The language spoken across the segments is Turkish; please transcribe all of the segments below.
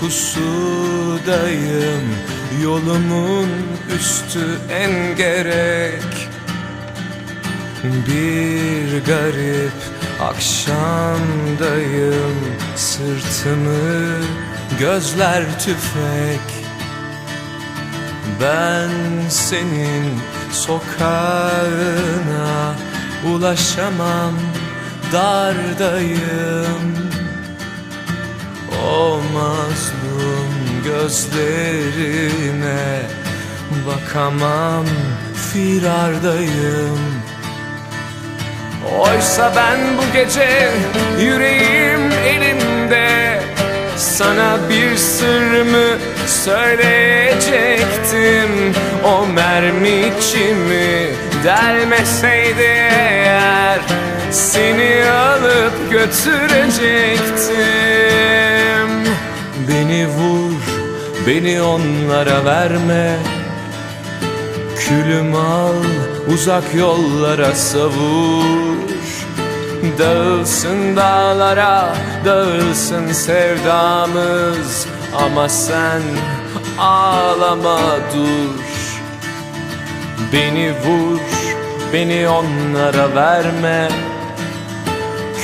pusudayım Yolumun üstü en gerek. Bir garip akşamdayım Sırtımı gözler tüfek. Ben senin sokağına ulaşamam Dardayım o mazlum gözlerine Bakamam firardayım. Oysa ben bu gece yüreğim elimde Sana bir sırrımı söyleyecektim. O mermi içimi delmeseydi eğer Seni alıp götürecektim Beni vur, beni onlara verme. Külüm al, uzak yollara savur Dağılsın dağlara, dağılsın sevdamız. Ama sen ağlama dur. Beni vur, beni onlara verme.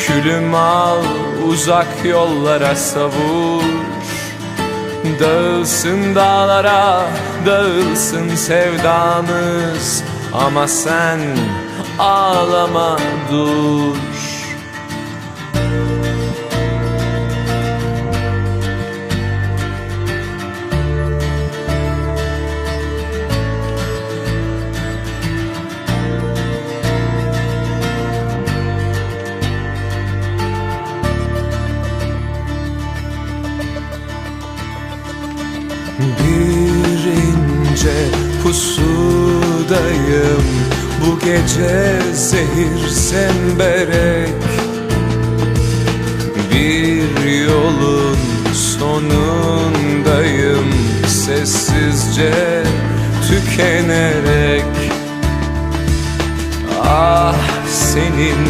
Külüm al, uzak yollara savur Dağılsın dağlara, dağılsın sevdamız. Ama sen ağlama dur pusudayım Bu gece zehir zemberek Bir yolun sonundayım. Sessizce tükenerek. Ah senin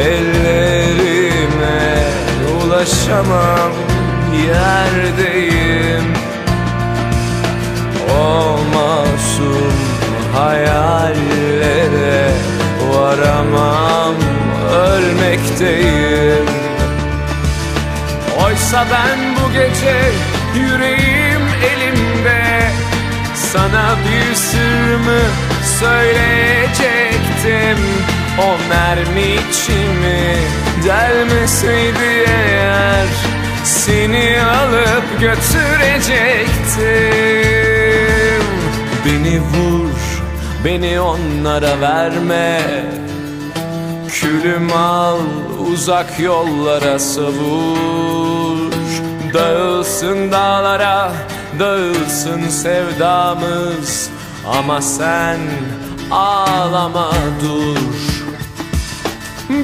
ellerime ulaşamam. Yerdeyim varamam ölmekteyim. Oysa ben bu gece yüreğim elimde Sana bir sırrımı söyleyecektim. O mermi içimi delmeseydi eğer Seni alıp götürecektim. Beni vur, beni onlara verme. Külüm al uzak yollara savur Dağılsın dağlara dağılsın sevdamız. Ama sen ağlama dur.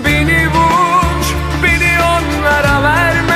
Beni vur beni onlara verme